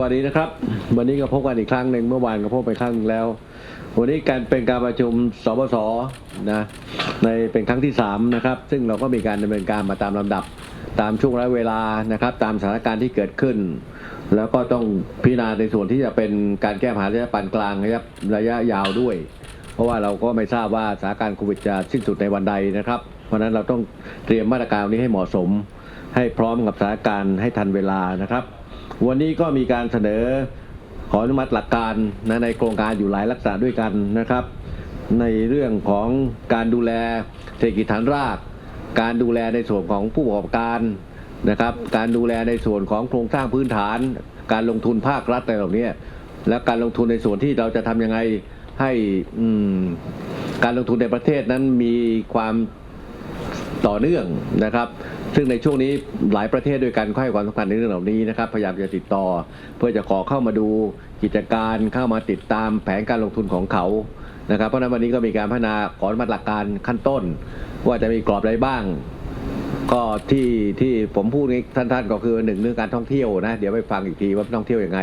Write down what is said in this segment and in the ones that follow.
วัสดีนะครับ วันนี้ก็พบกันอีกครั้งหนึ่งเมื่อวานก็พบไปครั้งหนึ่งแล้ว วันนี้การเป็นการประชุมสบสนะในเป็นครั้งที่3นะครับซึ่งเราก็มีการดำเนินการมาตามลำดับตามช่วงระยะเวลานะครับ ตามสถานการณ์ที่เกิดขึ้น แล้วก็ต้องพิจารณาในส่วนที่จะเป็นการแก้ปัญหาระยะปานกลางระยะระยะยาวด้วย เพราะว่าเราก็ไม่ทราบว่าสถานการณ์โควิดจะสิ้นสุดในวันใดนะครับ เพราะนั้นเราต้องเตรียมมาตรการนี้ให้เหมาะสม ให้พร้อมกับสถานการณ์ให้ทันเวลานะครับ วันนี้ก็มีการเสนอขออนุมัติหลักการนะในโครงการอยู่หลายลักษณะด้วยกันนะครับ ในเรื่องของการดูแลเศรษฐกิจฐานราก การดูแลในส่วนของผู้ประกอบการนะครับ การดูแลในส่วนของโครงสร้างพื้นฐาน การลงทุนภาครัฐอะไรเหล่านี้และการลงทุนในส่วนที่เราจะทำยังไงให้การลงทุนในประเทศนั้นมีความต่อเนื่องนะครับ ซึ่งในช่วงนี้หลายประเทศด้วยกันก็ให้ความสำคัญในเรื่องเหล่านี้นะครับพยายามจะติดต่อ เพื่อจะขอเข้ามาดูกิจการเข้ามาติดตามแผนการลงทุนของเขานะครับเพราะนั้นวันนี้ก็มีการพัฒนาขออนุมัติหลักการขั้นต้น ว่าจะมีกรอบอะไรบ้าง ก็ที่ที่ผมพูดนี้ท่านๆก็คือหนึ่งเรื่องการท่องเที่ยวนะเดี๋ยวไปฟังอีกทีว่าท่องเที่ยวยังไง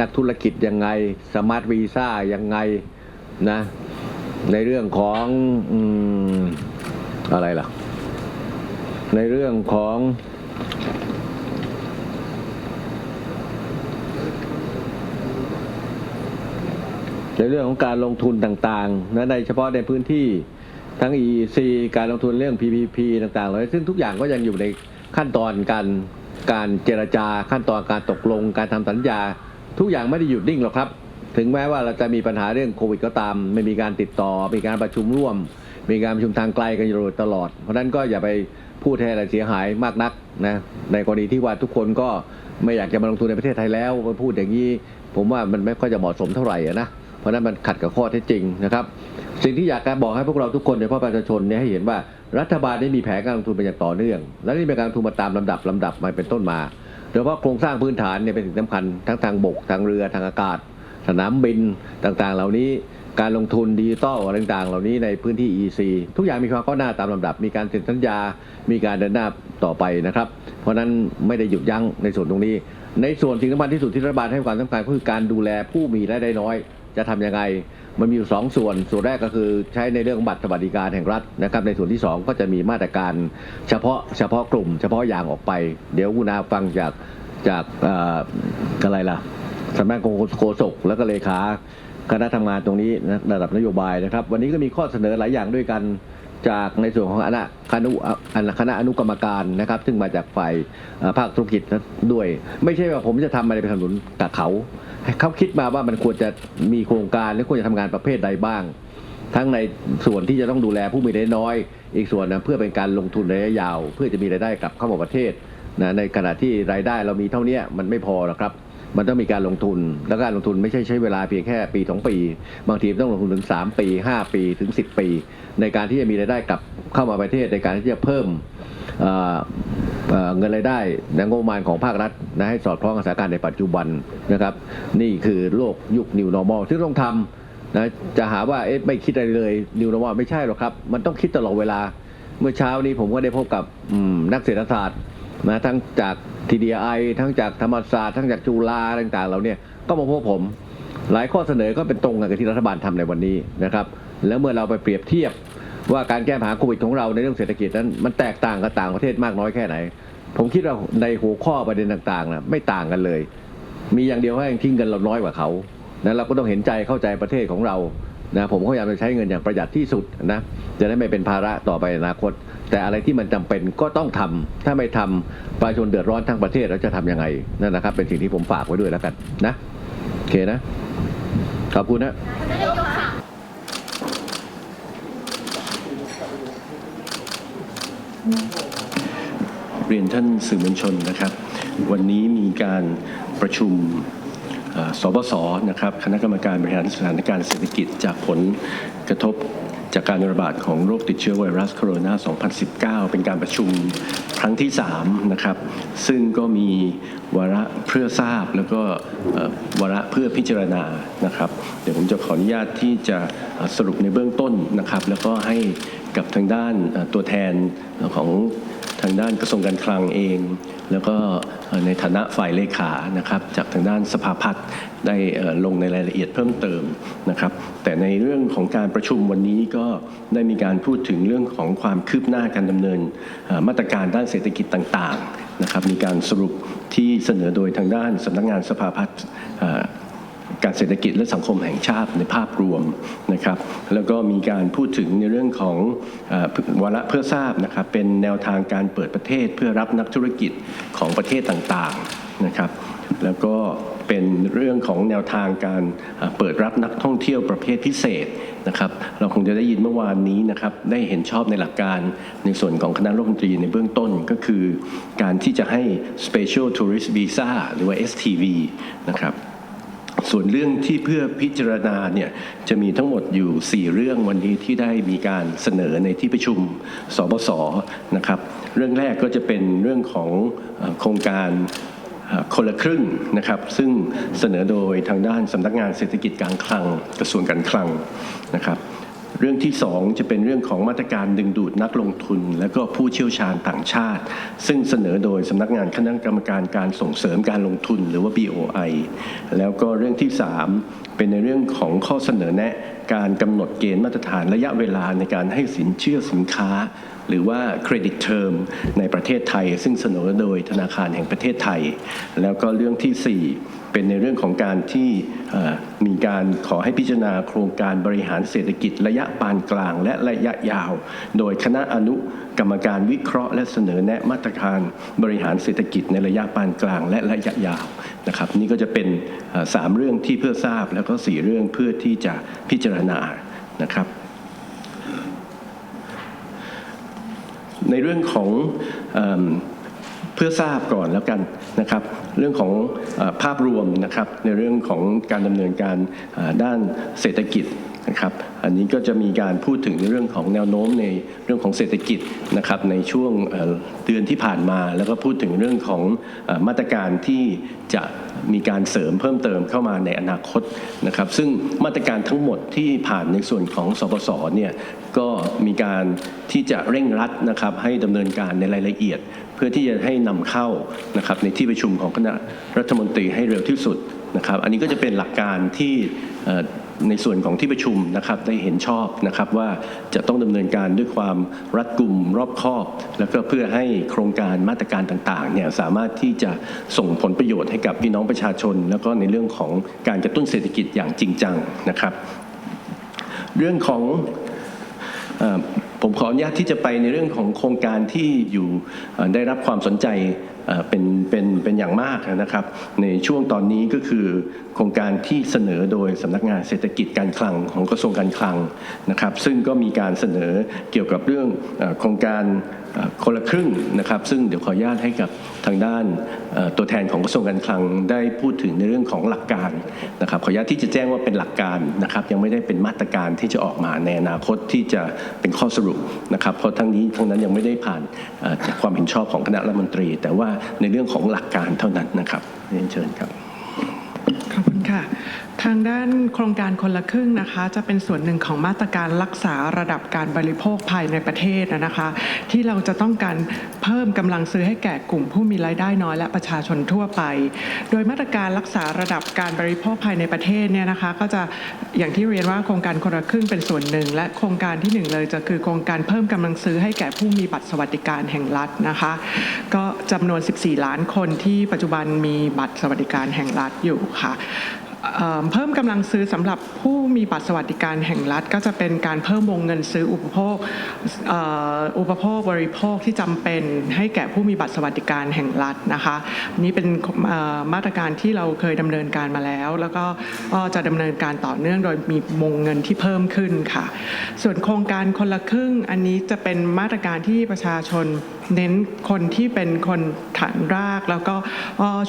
นักธุรกิจยังไงสมาร์ทวีซ่ายังไงนะในเรื่องของออะไรล่ะ ในเรื่องของในเรื่องของการลงทุนต่างๆนะในเฉพาะในพื้นที่ทั้ง EEC การลงทุนเรื่อง PPP ต่างๆเลยซึ่งทุกอย่างก็ยังอยู่ในขั้นตอนการการเจรจาขั้นตอนการตกลง การทำสัญญา ทุกอย่างไม่ได้หยุดนิ่งหรอกครับ ถึงแม้ว่าเราจะมีปัญหาเรื่องโควิดก็ตาม ไม่มีการติดต่อ มีการประชุมร่วม มีการประชุมทางไกลกันอยู่ตลอด เพราะฉะนั้นก็อย่าไป พูดให้อะไรเสียหายมากนักนะในกรณีที่ว่าทุกคนก็ไม่อยากจะมาลงทุนในประเทศไทยแล้วมาพูดอย่างนี้ ผมว่ามันไม่ค่อยจะเหมาะสมเท่าไหร่นะเพราะนั้นมันขัดกับข้อเท็จจริงนะครับ สิ่งที่อยากจะบอกให้พวกเราทุกคนโดยเฉพาะประชาชนเนี่ยให้เห็นว่ารัฐบาลได้มีแผนการลงทุนเป็นอย่างต่อเนื่อง และนี่เป็นการลงทุนมาตามลำดับลำดับมาเป็นต้นมาโดยเฉพาะโครงสร้างพื้นฐานเนี่ยเป็นสิ่งสำคัญทั้งทางบกทางเรือทางอากาศ สนามบินต่างๆ เหล่านี้ การลงทุนดิจิตอลอะไรต่างๆ เหล่านี้ในพื้นที่ EC ทุกอย่างมีความก้าวหน้าตามลำดับ มีการเซ็นสัญญา มีการเดินหน้าต่อไปนะครับ เพราะฉะนั้นไม่ได้หยุดยั้งในส่วนตรงนี้ ในส่วนสิ่งสำคัญที่สุดที่รัฐบาลให้ความสำคัญก็คือการดูแลผู้มีรายได้น้อย จะทำยังไง มันมีอยู่สองส่วน ส่วนแรกก็คือใช้ในเรื่องของบัตรสวัสดิการแห่งรัฐนะครับ ในส่วนที่สองก็จะมีมาตรการเฉพาะเฉพาะกลุ่ม เฉพาะอย่างออกไป เดี๋ยวคุณอาฟังจากจากอออะไรล่ะสำนักงานโฆษกแล้วก็เลขา คณะทำงานตรงนี้นะระดับนโยบายนะครับ วันนี้ก็มีข้อเสนอหลายอย่างด้วยกันจากในส่วนของคณะคณะคณะอนุกรรมการนะครับ ซึ่งมาจากฝ่ายภาคธุรกิจด้วย ไม่ใช่ว่าผมจะทำอะไรไปสนับสนุนกับเขา เขาคิดมาว่ามันควรจะมีโครงการหรือควรจะทำงานประเภทใดบ้าง ทั้งในส่วนที่จะต้องดูแลผู้มีรายได้น้อย อีกส่วนนะเพื่อเป็นการลงทุนระยะยาว เพื่อจะมีรายได้กลับเข้ามาประเทศนะในขณะที่รายได้เรามีเท่านี้มันไม่พอหรอกครับ มันต้องมีการลงทุน แล้วการลงทุนไม่ใช่ใช้เวลาเพียงแค่ปีสองปี บางทีต้องลงทุนถึง 3 ปี 5 ปีถึง 10 ปี ในการที่จะมีรายได้กลับเข้ามาประเทศในการที่จะเพิ่มเงินรายได้ในงบประมาณของภาครัฐนะให้สอดคล้องกับสถานการณ์ในปัจจุบันนะครับ นี่คือโลกยุค New Normal ที่ต้องทำนะจะหาว่าเอ๊ะไม่คิดอะไรเลยนิวนอร์ไม่ใช่หรอกครับ มันต้องคิดตลอดเวลาเมื่อเช้านี้ผมก็ได้พบกับนักเศรษฐศาสตร์ นะทั้งจาก TDI ทั้งจากธรรมศาสตร์ทั้งจากจุฬาต่างๆเราเนี่ยก็มาพบผม หลายข้อเสนอก็เป็นตรงกับที่รัฐบาลทำในวันนี้นะครับ แล้วเมื่อเราไปเปรียบเทียบว่าการแก้ปัญหาโควิดของเราในเรื่องเศรษฐกิจนั้นมันแตกต่างกับต่างประเทศมากน้อยแค่ไหน ผมคิดว่าในหัวข้อประเด็นต่างๆนะไม่ต่างกันเลย มีอย่างเดียวแค่ทิ้งเงินเราน้อยกว่าเขานะเราก็ต้องเห็นใจเข้าใจประเทศของเรา นะผมก็พยายามจะใช้เงินอย่างประหยัดที่สุดนะจะได้ไม่เป็นภาระต่อไปอนาคต แต่อะไรที่มันจำเป็นก็ต้องทำถ้าไม่ทำประชาชนเดือดร้อนทั้งประเทศเราจะทำยังไงนั่นนะครับ เป็นสิ่งที่ผมฝากไว้ด้วยแล้วกันนะโอเคนะขอบคุณนะเรียนท่านสื่อมวลชนนะครับ วันนี้มีการประชุม สบสนะครับคณะกรรมการบริหารสถานการณ์เศรษฐกิจจากผลกระทบจากการระบาดของโรคติดเชื้อไวรัสโคโรนา 2019 เป็นการประชุมครั้งที่ 3 นะครับ ซึ่งก็มีวาระเพื่อทราบแล้วก็วาระเพื่อพิจารณานะครับ เดี๋ยวผมจะขออนุญาตที่จะสรุปในเบื้องต้นนะครับ แล้วก็ให้กับทางด้านตัวแทนของ ทางด้านกระทรวงการคลังเอง แล้วก็ในฐานะฝ่ายเลขานะครับจากทางด้านสภาพัฒน์ได้ลงในรายละเอียดเพิ่มเติมนะครับแต่ในเรื่องของการประชุมวันนี้ก็ได้มีการพูดถึงเรื่องของความคืบหน้าการดำเนินมาตรการด้านเศรษฐกิจต่างๆนะครับมีการสรุปที่เสนอโดยทางด้านสำนักงานสภาพัฒน์ การเศรษฐกิจและสังคมแห่งชาติในภาพรวมนะครับ แล้วก็มีการพูดถึงในเรื่องของอวาระเพื่อทราบนะครับเป็นแนวทางการเปิดประเทศเพื่อรับนักธุรกิจของประเทศต่างๆนะครับแล้วก็เป็นเรื่องของแนวทางการเปิดรับนักท่องเที่ยวประเภทพิเศษนะครับเราคงจะได้ยินเมื่อวานนี้นะครับได้เห็นชอบในหลักการในส่วนของคณะรัฐมนตรีในเบื้องต้นก็คือ การที่จะให้ Special Tourist Visa หรือว่า STV นะครับ ส่วนเรื่องที่เพื่อพิจารณาเนี่ยจะมีทั้งหมดอยู่ 4 เรื่องวันนี้ที่ได้มีการเสนอในที่ประชุมสบสนะครับ เรื่องแรกก็จะเป็นเรื่องของโครงการคนละครึ่งนะครับ ซึ่งเสนอโดยทางด้านสำนักงานเศรษฐกิจการคลังกระทรวงการคลังนะครับ เรื่องที่ 2 จะเป็นเรื่องของมาตรการดึงดูดนักลงทุน และก็ผู้เชี่ยวชาญต่างชาติ ซึ่งเสนอโดยสำนักงานคณะกรรมการการส่งเสริมการลงทุนหรือว่า BOI แล้วก็เรื่องที่ 3 เป็นในเรื่องของข้อเสนอแนะ การกำหนดเกณฑ์มาตรฐานระยะเวลาในการให้สินเชื่อสินค้า หรือว่าเครดิตเทอมในประเทศไทย ซึ่งเสนอโดยธนาคารแห่งประเทศไทย แล้วก็เรื่องทีสี่4 เป็นในเรื่องของการที่มีการขอให้พิจารณาโครงการบริหารเศรษฐกิจระยะปานกลาง และระยะยาว โดยคณะอนุกรรมการวิเคราะห์ และเสนอแนะมาตรการบริหารเศรษฐกิจในระยะปานกลาง และระยะยาวนะครับ นี่ก็จะเป็นเอ่อสามเรื่องที่เพื่อทราบแล้วก็สี่เรื่องเพื่อที่จะพิจารณานะครับในเรื่องของอ พื่อทราบก่อนแล้วกันนะครับเรื่องของภาพรวมนะครับในเรื่องของการดำเนินการด้านเศรษฐกิจนะครับอันนี้ก็จะมีการพูดถึงในเรื่องของแนวโน้มในเรื่องของเศรษฐกิจนะครับในช่วงเดือนที่ผ่านมา แล้วก็พูดถึงเรื่องของมาตรการที่จะมีการเสริมเพิ่มเติมเข้ามาในอนาคตนะครับ ซึ่งมาตรการทั้งหมดที่ผ่านในส่วนของสปสเนี่ยก็มีการที่จะเร่งรัดนะครับให้ดำเนินการในรายละเอียด พื่อที่จะให้นำเข้านะครับในที่ประชุมของคณะรัฐมนตรีให้เร็วที่สุดนะครับ อันนี้ก็จะเป็นหลักการที่ในส่วนของที่ประชุมนะครับได้เห็นชอบนะครับว่าจะต้องดำเนินการด้วยความรัดกุมรอบคอบ แล้วก็เพื่อให้โครงการมาตรการต่างๆเนี่ยสามารถที่จะส่งผลประโยชน์ให้กับพี่น้องประชาชน แล้วก็ในเรื่องของการกระตุ้นเศรษฐกิจอย่างจริงจังนะครับ เรื่องของ ผมขออนุญาตที่จะไปในเรื่องของโครงการที่อยู่ได้รับความสนใจเป็นเป็นเป็นอย่างมากนะครับ ในช่วงตอนนี้ก็คือโครงการที่เสนอโดยสำนักงานเศรษฐกิจการคลังของกระทรวงการคลังนะครับ ซึ่งก็มีการเสนอเกี่ยวกับเรื่องโครงการ คนละครึ่งนะครับ ซึ่งเดี๋ยวขออนุญาตให้กับทางด้านตัวแทนของกระทรวงการคลังได้พูดถึงในเรื่องของหลักการนะครับ ขออนุญาตที่จะแจ้งว่าเป็นหลักการนะครับ ยังไม่ได้เป็นมาตรการที่จะออกมาในอนาคตที่จะเป็นข้อสรุปนะครับ เพราะทั้งนี้ทั้งนั้นยังไม่ได้ผ่านจากความเห็นชอบของคณะรัฐมนตรี แต่ว่าในเรื่องของหลักการเท่านั้นนะครับเรียนเชิญครับขอบคุณค่ะ ทางด้านโครงการคนละครึ่งนะคะ จะเป็นส่วนหนึ่งของมาตรการรักษาระดับการบริโภคภายในประเทศนะคะ ที่เราจะต้องการเพิ่มกำลังซื้อให้แก่กลุ่มผู้มีรายได้น้อยและประชาชนทั่วไป โดยมาตรการรักษาระดับการบริโภคภายในประเทศเนี่ยนะคะ ก็จะอย่างที่เรียนว่าโครงการคนละครึ่งเป็นส่วนหนึ่ง และโครงการที่หนึ่งเลยจะคือโครงการเพิ่มกำลังซื้อให้แก่ผู้มีบัตรสวัสดิการแห่งรัฐนะคะ ก็จำนวน 14 ล้านคนที่ปัจจุบันมีบัตรสวัสดิการแห่งรัฐอยู่ค่ะ เพิ่มกำลังซื้อสำหรับผู้มีบัตรสวัสดิการแห่งรัฐ ก็จะเป็นการเพิ่มวงเงินซื้ออุปโภคอุปโภคบริโภคที่จำเป็นให้แก่ผู้มีบัตรสวัสดิการแห่งรัฐนะคะนี้เป็นมาตรการที่เราเคยดำเนินการมาแล้ว แล้วก็ก็จะดำเนินการต่อเนื่องโดยมีวงเงินที่เพิ่มขึ้นค่ะ ส่วนโครงการคนละครึ่งอันนี้จะเป็นมาตรการที่ประชาชน เน้นคนที่เป็นคนฐานราก แล้วก็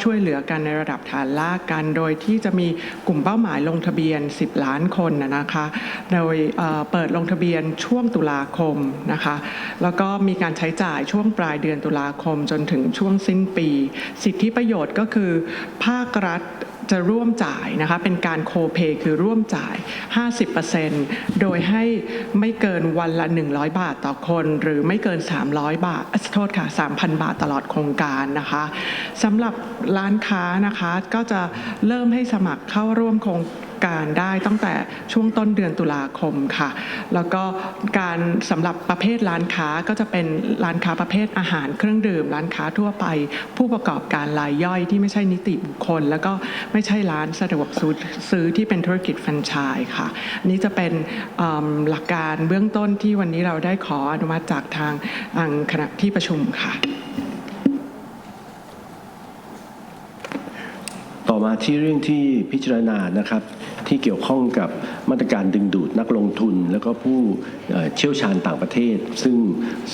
ช่วยเหลือกันในระดับฐานรากกัน โดยที่จะมีกลุ่มเป้าหมายลงทะเบียน 10 ล้านคนนะคะ โดยเปิดลงทะเบียนช่วงตุลาคมนะคะ แล้วก็มีการใช้จ่ายช่วงปลายเดือนตุลาคมจนถึงช่วงสิ้นปี สิทธิประโยชน์ก็คือภาครัฐ จะร่วมจ่ายนะคะเป็นการโคเปคือร่วมจ่าย 50%โดยให้ไม่เกินวันละ 100 บาทต่อคน หรือไม่เกิน 300 บาทเอ่อโทษค่ะ 3,000 บาทตลอดโครงการนะคะสำหรับร้านค้านะคะก็จะเริ่มให้สมัครเข้าร่วมโครง การได้ตั้งแต่ช่วงต้นเดือนตุลาคมค่ะ แล้วก็การสำหรับประเภทร้านค้าก็จะเป็นร้านค้าประเภทอาหารเครื่องดื่ม ร้านค้าทั่วไป ผู้ประกอบการรายย่อยที่ไม่ใช่นิติบุคคล แล้วก็ไม่ใช่ร้านสะดวกซื้อที่เป็นธุรกิจแฟรนไชส์ค่ะนนี้จะเป็นหลักการเบื้องต้นที่วันนี้เราได้ขออนุมัติจากทางคณะที่ประชุมค่ะต่อมาที่เรื่องที่พิจารณานะครับ ที่เกี่ยวข้องกับมาตรการดึงดูดนักลงทุน แล้วก็ผู้เชี่ยวชาญต่างประเทศ ซึ่ง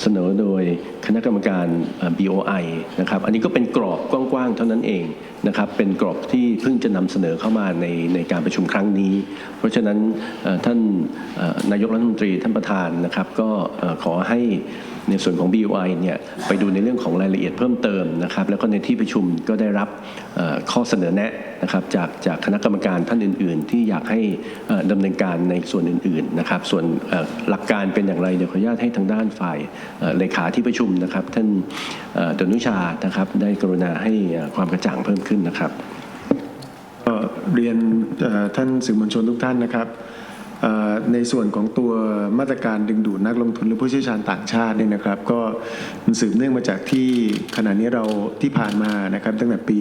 เสนอโดยคณะกรรมการเอ่อ BOI นะครับอันนี้ก็เป็นกรอบกว้างๆเท่านั้นเองนะครับเป็นกรอบที่เพิ่งจะนำเสนอเข้ามาในในการประชุมครั้งนี้ เพราะฉะนั้นท่านนายกรัฐมนตรีท่านประธานนะครับก็ขอให้ในส่วนของ BOI เนี่ยไปดูในเรื่องของรายละเอียดเพิ่มเติมนะครับแล้วก็ในที่ประชุมก็ได้รับข้อเสนอแนะ นะครับจากจากคณะกรรมการท่านอื่น ๆ ที่อยากให้เอ่อดำเนินการในส่วนอื่น ๆ นะครับ ส่วนหลักการเป็นอย่างไรเดี๋ยวขออนุญาตให้ทางด้านฝ่ายเลขาที่ประชุมนะครับ ท่านดนุชานะครับได้กรุณาให้ความกระจ่างเพิ่มขึ้นนะครับเรียนท่านสื่อมวลชนทุกท่านนะครับ ในส่วนของตัวมาตรการดึงดูดนักลงทุนหรือผู้เชี่ยวชาญต่างชาติเนี่ยนะครับ ก็มันสืบเนื่องมาจากที่ขณะนี้เราที่ผ่านมานะครับ ตั้งแต่ปี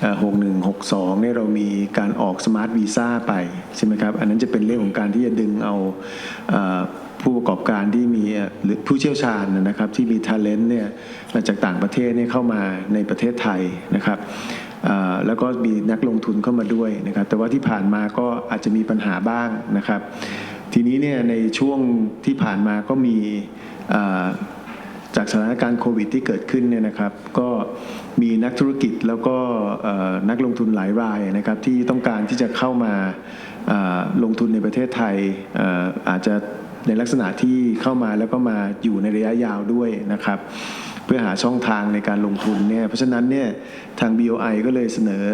เอ่อ61 62เนี่ยเรามีการออกสมาร์ทวีซ่าไปใช่ไหมครับ อันนั้นจะเป็นเรื่องของการที่จะดึงเอาผู้ประกอบการที่มีหรือผู้เชี่ยวชาญนะครับที่มี talent เนี่ยมาจากต่างประเทศเนี่ยเข้ามาในประเทศไทยนะครับ แล้วก็มีนักลงทุนเข้ามาด้วยนะครับ แต่ว่าที่ผ่านมาก็อาจจะมีปัญหาบ้างนะครับ ทีนี้เนี่ยในช่วงที่ผ่านมาก็มีจากสถานการณ์โควิดที่เกิดขึ้นเนี่ยนะครับ ก็มีนักธุรกิจแล้วก็นักลงทุนหลายรายนะครับ ที่ต้องการที่จะเข้ามาลงทุนในประเทศไทยอาจจะในลักษณะที่เข้ามาแล้วก็มาอยู่ในระยะยาวด้วยนะครับ เพื่อหาช่องทางในการลงทุนเนี่ยเพราะฉะนั้นเนี่ยทาง BOI ก็เลยเสนอ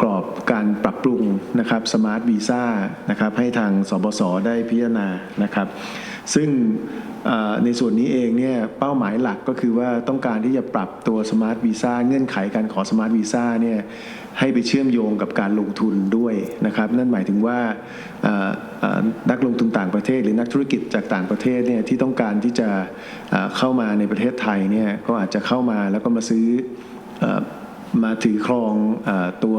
กรอบการปรับปรุงนะครับสมาร์ทวีซ่านะครับให้ทางสบสได้พิจารณานะครับ ซึ่งในส่วนนี้เองเนี่ยเป้าหมายหลักก็คือว่าต้องการที่จะปรับตัวสมาร์ทวีซ่าเงื่อนไขการขอสมาร์ทวีซ่าเนี่ย ให้ไปเชื่อมโยงกับการลงทุนด้วยนะครับ นั่นหมายถึงว่านักลงทุนต่างประเทศ หรือนักธุรกิจจากต่างประเทศเนี่ยที่ต้องการที่จะเข้ามาในประเทศไทยเนี่ยก็อาจจะเข้ามาแล้วก็มาซื้ออมาถือครองอตัว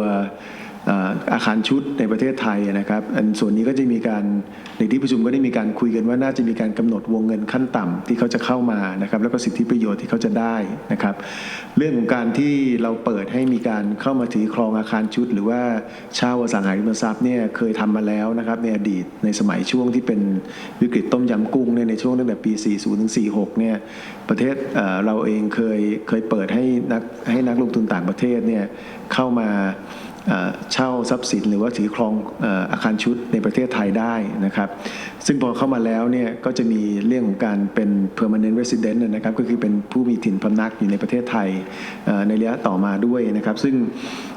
อาคารชุดในประเทศไทยนะครับอันส่วนนี้ก็จะมีการในที่ประชุมก็ได้มีการคุยกันว่าน่าจะมีการกำหนดวงเงินขั้นต่ำที่เขาจะเข้ามานะครับแล้วก็สิทธิประโยชน์ที่เขาจะได้นะครับเรื่องของการที่เราเปิดให้มีการเข้ามาถือครองอาคารชุด หรือว่าเช่าอสังหาริมทรัพย์เนี่ยเคยทำมาแล้วนะครับในอดีตในสมัยช่วงที่เป็นวิกฤตต้มยำกุ้งเนี่ยในช่วงตั้งแต่ปี 40ถึง46เนี่ยประเทศเราเองเคยเคยเปิดให้นักให้นักลงทุนต่างประเทศเนี่ยเข้ามา เช่าทรัพย์สินหรือว่าถือครองอาคารชุดในประเทศไทยได้นะครับ ซึ่งพอเข้ามาแล้วเนี่ยก็จะมีเรื่องของการเป็น permanent resident นะครับก็คือเป็นผู้มีถิ่นพำนักอยู่ในประเทศไทยในระยะต่อมาด้วยนะครับ ซึ่ง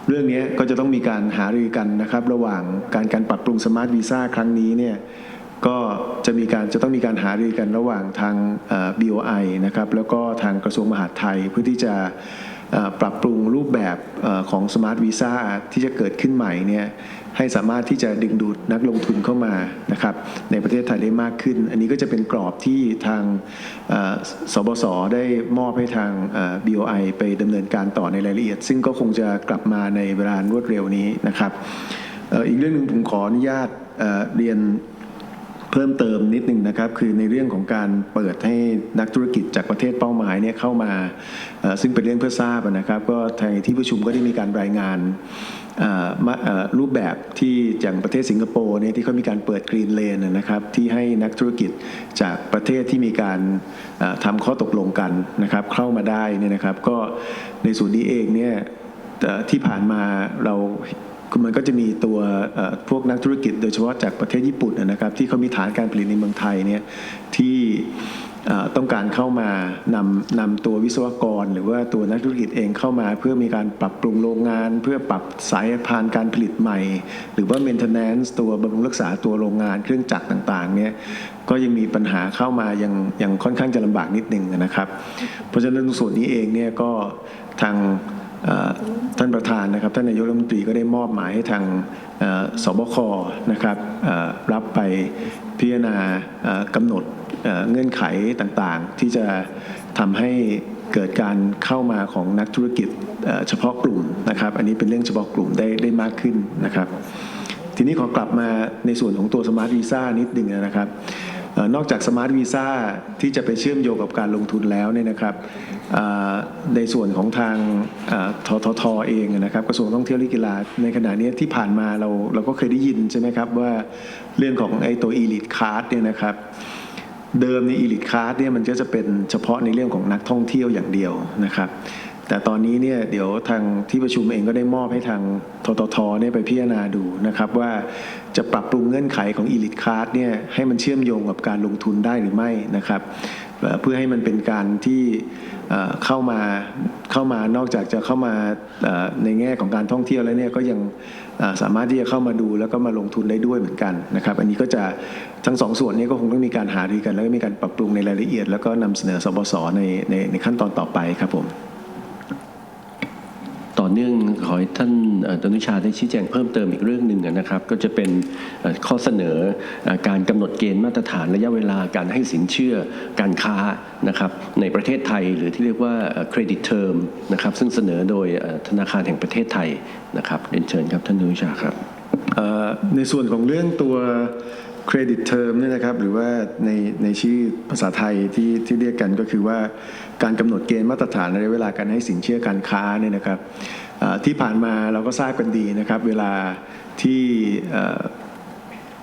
เรื่องนี้ก็จะต้องมีการหารือกันนะครับ ระหว่างการการปรับปรุงสมาร์ทวีซ่าครั้งนี้เนี่ยก็จะมีการจะต้องมีการหารือกันระหว่างทางเอ่อ BOI นะครับแล้วก็ทางกระทรวงมหาดไทยเพื่อที่จะ ปรับปรุงรูปแบบเออของ Smart Visa ที่จะเกิดขึ้นใหม่เนี่ยให้สามารถที่จะดึงดูดนักลงทุนเข้ามานะครับในประเทศไทยได้มากขึ้น อันนี้ก็จะเป็นกรอบที่ทางสบสได้มอบให้ทางเอ่อ BOI ไปดำเนินการต่อในรายละเอียด ซึ่งก็คงจะกลับมาในเวลารวดเร็วนี้นะครับอีกเรื่องหนึ่งผมขออนุญาตเรียน เพิ่มเติมนิดหนึ่งนะครับ คือในเรื่องของการเปิดให้นักธุรกิจจากประเทศเป้าหมายเนี่ยเข้ามาซึ่งเป็นเรื่องเพื่อทราบนะครับ ก็ทางที่ประชุมก็ได้มีการรายงานรูปแบบที่อย่างประเทศสิงคโปร์เนี่ยที่เขามีการเปิดกรีนเลนนะครับที่ให้นักธุรกิจจากประเทศที่มีการทำข้อตกลงกันนะครับเข้ามาได้เนี่ยนะครับ ก็ในส่วนนี้เองเนี่ยที่ผ่านมาเรา มันก็จะมีตัวพวกนักธุรกิจโดยเฉพาะจากประเทศญี่ปุ่นนะครับ ที่เขามีฐานการผลิตในเมืองไทยเนี่ยที่ต้องการเข้ามานำนำตัววิศวกร หรือว่าตัวนักธุรกิจเองเข้ามา เพื่อมีการปรับปรุงโรงงาน เพื่อปรับสายพานการผลิตใหม่ หรือว่า maintenance ตัวบำรุงรักษาตัวโรงงานเครื่องจักรต่างๆเนี่ยก็ยังมีปัญหาเข้ามายังยังค่อนข้างจะลำบากนิดนึงนะครับ เพราะฉะนั้นส่วนนี้เองเนี่ยก็ทาง ท่านประธานนะครับท่านนายกรัฐมนตรีก็ได้มอบหมายให้ทางสบคนะครับรับไปพิจารณากำหนดเงื่อนไขต่างๆ ที่จะทำให้เกิดการเข้ามาของนักธุรกิจเฉพาะกลุ่มนะครับ อันนี้เป็นเรื่องเฉพาะกลุ่มได้ได้มากขึ้นนะครับ ทีนี้ขอกลับมาในส่วนของตัวสมาร์ทวีซ่านิดหนึ่งนะครับ นอกจากสมาร์ทวีซ่าที่จะไปเชื่อมโยงกับการลงทุนแล้วเนี่ยนะครับในส่วนของทางทททเองนะครับกระทรวงท่องเที่ยวและกีฬาในขณะนี้ที่ผ่านมาเราเราก็เคยได้ยินใช่ไหมครับว่าเรื่องของไอ้ตัว Elite Card เนี่ยนะครับเดิมใน Elite Card เนี่ยมันก็จะเป็นเฉพาะในเรื่องของนักท่องเที่ยวอย่างเดียวนะครับ แต่ตอนนี้เนี่ยเดี๋ยวทางที่ประชุมเองก็ได้มอบให้ทางทททเนี่ยไปพิจารณาดูนะครับว่าจะปรับปรุงเงื่อนไขของ Elite Card เนี่ยให้มันเชื่อมโยงกับการลงทุนได้หรือไม่นะครับเพื่อให้มันเป็นการที่เข้ามาเข้ามานอกจากจะเข้ามาในแง่ของการท่องเที่ยวแล้วเนี่ยก็ยังสามารถที่จะเข้ามาดูแล้วก็มาลงทุนได้ด้วยเหมือนกันนะครับ อันนี้ก็จะทั้งสองส่วนนี้ก็คงต้องมีการหารือกัน แล้วก็มีการปรับปรุงในรายละเอียด แล้วก็นำเสนอสบสในในในขั้นตอนต่อไปครับผม อเนื่องขอให้ท่านเอ่อดนุชาได้ชี้แจงเพิ่มเติมอีกเรื่องหนึ่งนะครับ ก็จะเป็นข้อเสนอการกำหนดเกณฑ์มาตรฐานระยะเวลาการให้สินเชื่อการค้านะครับในประเทศไทยหรือที่เรียกว่าเครดิตเทอมนะครับซึ่งเสนอโดยธนาคารแห่งประเทศไทยนะครับเรียนเชิญครับท่านดนุชาครับในส่วนของเรื่องตัว เครดิตเทอมเนี่ยนะครับหรือว่าในในชื่อภาษาไทยที่ที่เรียกกันก็คือว่าการกำหนดเกณฑ์มาตรฐานระยะเวลาการให้สินเชื่อการค้าเนี่ยนะครับที่ผ่านมาเราก็ทราบกันดีนะครับ เวลาที่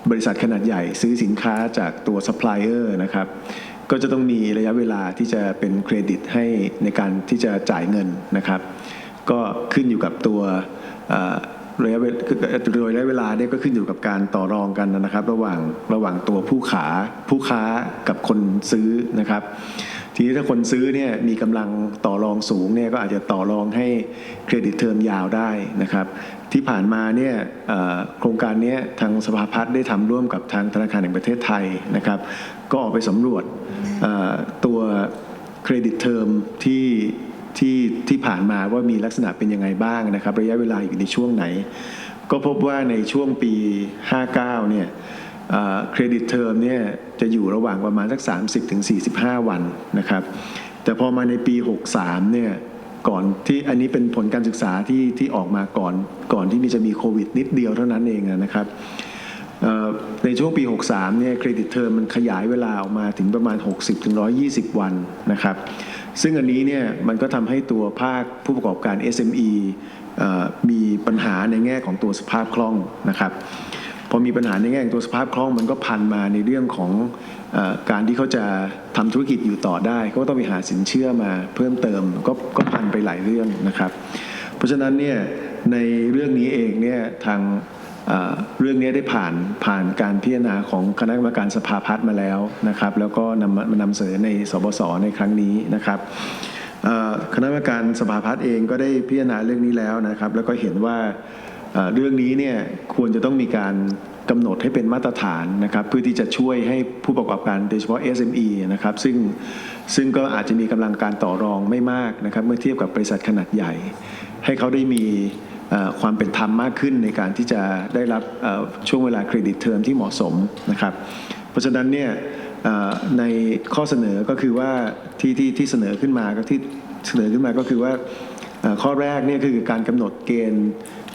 บริษัทขนาดใหญ่ซื้อสินค้าจากตัวซัพพลายเออร์นะครับก็จะต้องมีระยะเวลาที่จะเป็นเครดิตให้ในการที่จะจ่ายเงินนะครับ ก็ขึ้นอยู่กับตัว ระยะเวลโดยระยะเวลาเนี่ยก็ขึ้นอยู่กับการต่อรองกันนะครับ ระหว่างระหว่างตัวผู้ขาผู้ค้ากับคนซื้อนะครับ ทีนี้ถ้าคนซื้อเนี่ยมีกำลังต่อรองสูงเนี่ยก็อาจจะต่อรองให้เครดิตเทอมยาวได้นะครับ ที่ผ่านมาเนี่ยโครงการนี้ทางสภาพัฒน์ได้ทำร่วมกับทางธนาคารแห่งประเทศไทยนะครับ ก็ออกไปสำรวจตัวเครดิตเทอมที่ ที่ที่ผ่านมาว่ามีลักษณะเป็นยังไงบ้างนะครับ ระยะเวลาอยู่ในช่วงไหน ก็พบว่าในช่วงปี 59 เนี่ยเครดิตเทอมเนี่ยจะอยู่ระหว่างประมาณสัก 30-45 วันนะครับ แต่พอมาในปี 63 เนี่ยก่อนที่อันนี้เป็นผลการศึกษาที่ที่ออกมาก่อนก่อนที่มีจะมีโควิด นิดเดียวเท่านั้นเองนะครับในช่วงปี 63 เนี่ยเครดิตเทอมมันขยายเวลาออกมาถึงประมาณ 60-120 วันนะครับ ซึ่งอันนี้เนี่ยมันก็ทำให้ตัวภาคผู้ประกอบการ SME เอ่อมีปัญหาในแง่ของตัวสภาพคล่องนะครับพอมีปัญหาในแง่ของตัวสภาพคล่องมันก็พันมาในเรื่องของอการที่เขาจะทำธุรกิจอยู่ต่อได้เขาก็ต้องไปหาสินเชื่อมาเพิ่มเติมก็ก็พันไปหลายเรื่องนะครับ เพราะฉะนั้นเนี่ยในเรื่องนี้เองเนี่ยทาง เรื่องนี้ได้ผ่านผ่านการพิจารณาของคณะกรรมการสภาพัฒน์มาแล้วนะครับ แล้วก็นำมานำเสนอในสบสในครั้งนี้นะครับคณะกรรมการสภาพัฒน์เองก็ได้พิจารณาเรื่องนี้แล้วนะครับ แล้วก็เห็นว่าเรื่องนี้เนี่ยควรจะต้องมีการกำหนดให้เป็นมาตรฐานนะครับเพื่อที่จะช่วยให้ผู้ประกอบการโดยเฉพาะ SME นะครับซึ่งซึ่งก็อาจจะมีกำลังการต่อรองไม่มากนะครับ เมื่อเทียบกับบริษัทขนาดใหญ่ ให้เขาได้มี ความเป็นธรรมมากขึ้นในการที่จะได้รับช่วงเวลาเครดิตเทอมที่เหมาะสมนะครับ เพราะฉะนั้นเนี่ยในข้อเสนอก็คือว่าที่ที่ที่เสนอขึ้นมาก็ที่เสนอขึ้นมาก็คือว่าข้อแรกเนี่ยคือการกำหนดเกณฑ์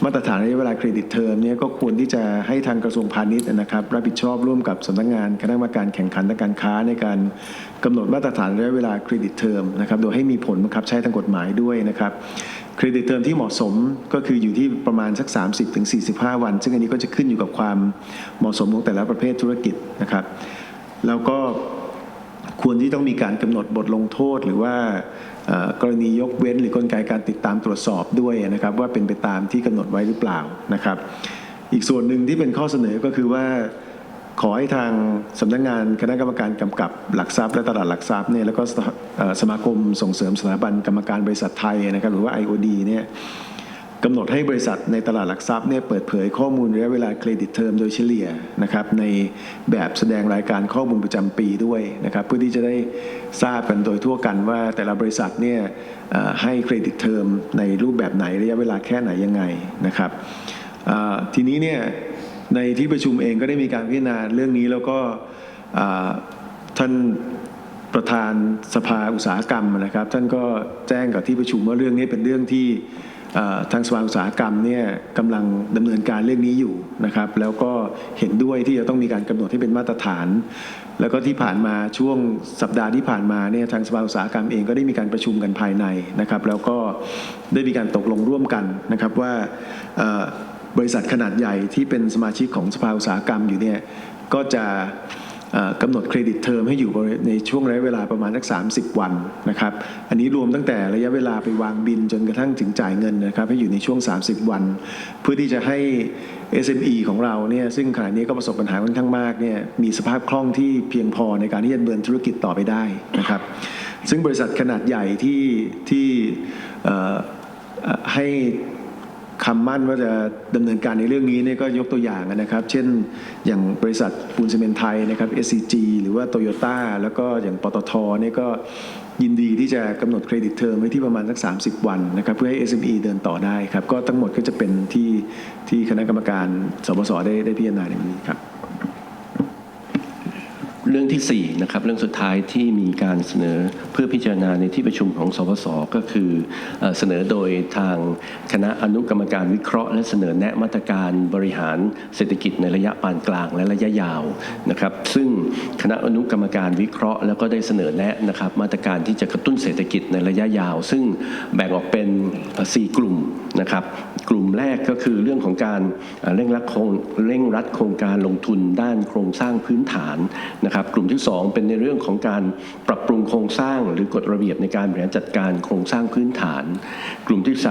มาตรฐานระยะเวลาเครดิตเทอมเนี่ยก็ควรที่จะให้ทางกระทรวงพาณิชย์นะครับรับผิดชอบร่วมกับสำนักงานคณะกรรมการแข่งขันทางการค้าในการกำหนดมาตรฐานระยะเวลาเครดิตเทอมนะครับโดยให้มีผลบังคับใช้ทางกฎหมายด้วยนะครับเครดิตเทอมที่เหมาะสมก็คืออยู่ที่ประมาณสัก 30-45 วัน ซึ่งอันนี้ก็จะขึ้นอยู่กับความเหมาะสมของแต่ละประเภทธุรกิจนะครับ แล้วก็ควรที่ต้องมีการกำหนดบทลงโทษหรือว่ากรณียกเว้นหรือกลไกการติดตามตรวจสอบด้วยนะครับ ว่าเป็นไปตามที่กำหนดไว้หรือเปล่านะครับ อีกส่วนหนึ่งที่เป็นข้อเสนอก็คือว่าขอให้ทางสำนักงานคณะกรรมการกำกับหลักทรัพย์และตลาดหลักทรัพย์เนี่ยแล้วก็สถาเอ่อสมาคมส่งเสริมสถาบันกรรมการบริษัทไทยนะครับหรือว่า IOD เนี่ย กำหนดให้บริษัทในตลาดหลักทรัพย์เนี่ยเปิดเผยข้อมูลระยะเวลาเครดิตเทอมโดยเฉลี่ยนะครับในแบบแสดงรายการข้อมูลประจำปีด้วยนะครับเพื่อที่จะได้ทราบกันโดยทั่วกันว่าแต่ละบริษัทเนี่ยให้เครดิตเทอมในรูปแบบไหนระยะเวลาแค่ไหนยังไงนะครับทีนี้เนี่ยในที่ประชุมเองก็ได้มีการพิจารณาเรื่องนี้แล้วก็ท่านประธานสภาอุตสาหกรรมนะครับ ท่านก็แจ้งกับที่ประชุมว่าเรื่องนี้เป็นเรื่องที่ ทางสภาอุตสาหกรรมเนี่ยกำลังดำเนินการเรื่องนี้อยู่นะครับ แล้วก็เห็นด้วยที่จะต้องมีการกำหนดให้เป็นมาตรฐาน แล้วก็ที่ผ่านมาช่วงสัปดาห์ที่ผ่านมาเนี่ยทางสภาอุตสาหกรรมเองก็ได้มีการประชุมกันภายในนะครับ แล้วก็ได้มีการตกลงร่วมกันนะครับว่าบริษัทขนาดใหญ่ที่เป็นสมาชิกของสภาอุตสาหกรรมอยู่เนี่ยก็จะ กำหนดเครดิตเทอมให้อยู่ในช่วงระยะเวลาประมาณสัก 30 วันนะครับ อันนี้รวมตั้งแต่ระยะเวลาไปวางบินจนกระทั่งถึงจ่ายเงินนะครับให้อยู่ในช่วง 30 วัน เพื่อที่จะให้ SME ของเราเนี่ยซึ่งขณะนี้ก็ประสบปัญหาค่อนข้างมากเนี่ยมีสภาพคล่องที่เพียงพอในการที่จะเนินธุรกิจต่อไปได้นะครับ ซึ่งบริษัทขนาดใหญ่ที่ที่ให้ คำมั่นว่าจะดำเนินการในเรื่องนี้เนี่ยก็ยกตัวอย่างนะครับ เช่นอย่างบริษัทปูนซีเมนไทยนะครับ SCG หรือว่าโตโยต้าแล้วก็อย่างปตทเนี่ยก็ยินดีที่จะกำหนดเครดิตเทอมไว้ที่ประมาณสัก 30 วันนะครับเพื่อให้ SME เดินต่อได้ครับ ก็ทั้งหมดก็จะเป็นที่ที่คณะกรรมการสบสได้ได้พิจารณาในวันนี้ครับ เรื่องที่4นะครับเรื่องสุดท้ายที่มีการเสนอเพื่อพิจารณาในที่ประชุมของสวสก็คือเสนอโดยทางคณะอนุกรรมการวิเคราะห์ และเสนอแนะมาตรการบริหารเศรษฐกิจในระยะปานกลางและระยะยาวนะครับ ซึ่งคณะอนุกรรมการวิเคราะห์ แล้วก็ได้เสนอแนะนะครับมาตรการที่จะกระตุ้นเศรษฐกิจในระยะยาว ซึ่งแบ่งออกเป็นเอ่อ4กลุ่ม นะครับ กลุ่มแรกก็คือเรื่องของการเร่งรัดโครงเร่งรัดโครงการลงทุนด้านโครงสร้างพื้นฐานนะครับ กลุ่มที่ 2 เป็นในเรื่องของการปรับปรุงโครงสร้างหรือกฎระเบียบในการบริหารจัดการโครงสร้างพื้นฐาน กลุ่มที่ 3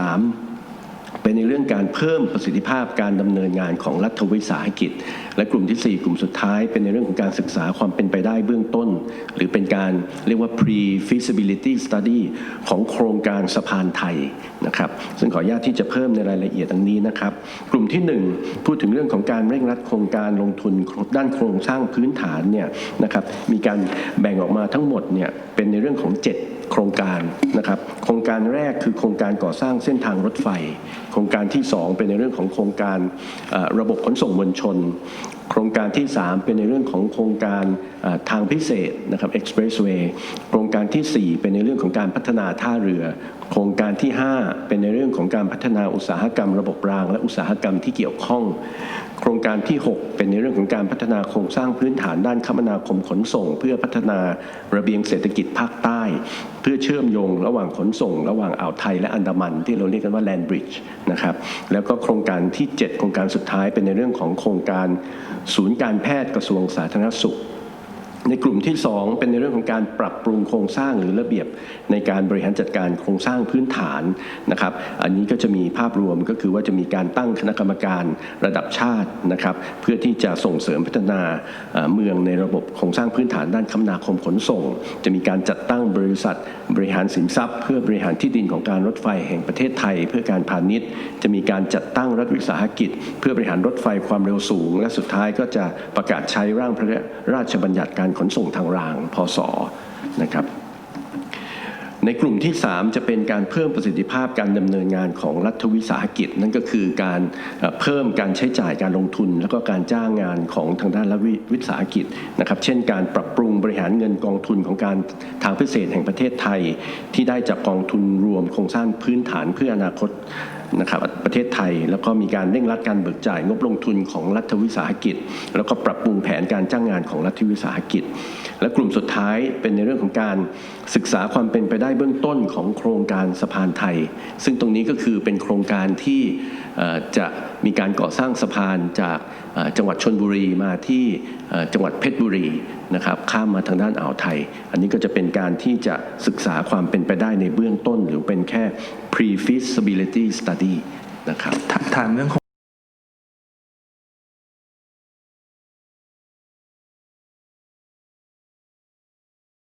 เป็นในเรื่องการเพิ่มประสิทธิภาพการดำเนินงานของรัฐวิสาหกิจ และกลุ่มทีสี่ 4 กลุ่มสุดท้าย เป็นในเรื่องของการศึกษาความเป็นไปได้เบื้องต้น หรือเป็นการเรียกว่า pre feasibility study ของโครงการสะพานไทยนะครับซึ่งขออนุญาตที่จะเพิ่มในรายละเอียดดังนี้นะครับ กลุ่มที่ 1 พูดถึงเรื่องของการเร่งรัดโครงการลงทุนด้านโครงสร้างพื้นฐานเนี่ยนะครับมีการแบ่งออกมาทั้งหมดเนี่ยเป็นในเรื่องของ 7โครงการนะครับโครงการแรกคือโครงการก่อสร้างเส้นทางรถไฟ โครงการที่ 2 เป็นในเรื่องของโครงการระบบขนส่งมวลชน โครงการที่ 3 เป็นในเรื่องของโครงการทางพิเศษนะครับ expressway โครงการทีสี่4 เป็นในเรื่องของการพัฒนาท่าเรือ โครงการที่ 5 เป็นในเรื่องของการพัฒนาอุตสาหกรรมระบบราง และอุตสาหกรรมที่เกี่ยวข้อง โครงการที่ 6 เป็นในเรื่องของการพัฒนาโครงสร้างพื้นฐานด้านคมนาคมขนส่ง เพื่อพัฒนาระเบียงเศรษฐกิจภาคใต้ เพื่อเชื่อมโยงระหว่างขนส่ง ระหว่างอ่าวไทยและอันดามัน ที่เราเรียกกันว่า land bridge นะครับแล้วก็โครงการที่ 7 โครงการสุดท้ายเป็นในเรื่องของโครงการศูนย์การแพทย์กระทรวงสาธารณสุข ในกลุ่มที่ 2 เป็นในเรื่องของการปรับปรุงโครงสร้างหรือระเบียบในการบริหารจัดการโครงสร้างพื้นฐานนะครับ อันนี้ก็จะมีภาพรวมก็คือว่าจะมีการตั้งคณะกรรมการระดับชาตินะครับ เพื่อที่จะส่งเสริมพัฒนาเอ่อเมืองในระบบโครงสร้างพื้นฐานด้านคมนาคมขนส่ง จะมีการจัดตั้งบริษัทบริหารสินทรัพย์ เพื่อบริหารที่ดินของการรถไฟแห่งประเทศไทย เพื่อการพาณิชย์ จะมีการจัดตั้งรัฐวิสาหกิจ เพื่อบริหารรถไฟความเร็วสูง และสุดท้ายก็จะประกาศใช้ร่างพระราชบัญญัติการขนส่งทางรางพศนะครับในกลุ่มที่ 3 จะเป็นการเพิ่มประสิทธิภาพการดำเนินงานของรัฐวิสาหกิจ นั่นก็คือการเอ่อเพิ่มการใช้จ่ายการลงทุน แล้วก็การจ้างงานของทางด้านรัฐวิสาหกิจนะครับเช่นการปรับปรุงบริหารเงินกองทุนของการทางพิเศษแห่งประเทศไทย ที่ได้จากกองทุนรวมโครงสร้างพื้นฐานเพื่ออนาคต นะครับประเทศไทย แล้วก็มีการเร่งรัดการเบิกจ่าย งบลงทุนของรัฐวิสาหกิจ แล้วก็ปรับปรุงแผนการจ้างงานของรัฐวิสาหกิจ และกลุ่มสุดท้ายเป็นในเรื่องของการศึกษาความเป็นไปได้เบื้องต้นของโครงการสะพานไทย ซึ่งตรงนี้ก็คือเป็นโครงการที่จะมีการก่อสร้างสะพานจากจังหวัดชนบุรีมาที่จังหวัดเพชรบุรี นะครับข้ามมาทางด้านอ่าวไทย อันนี้ก็จะเป็นการที่จะศึกษาความเป็นไปได้ในเบื้องต้น หรือเป็นแค่ pre feasibility study นะครับ ถามเรื่องโครง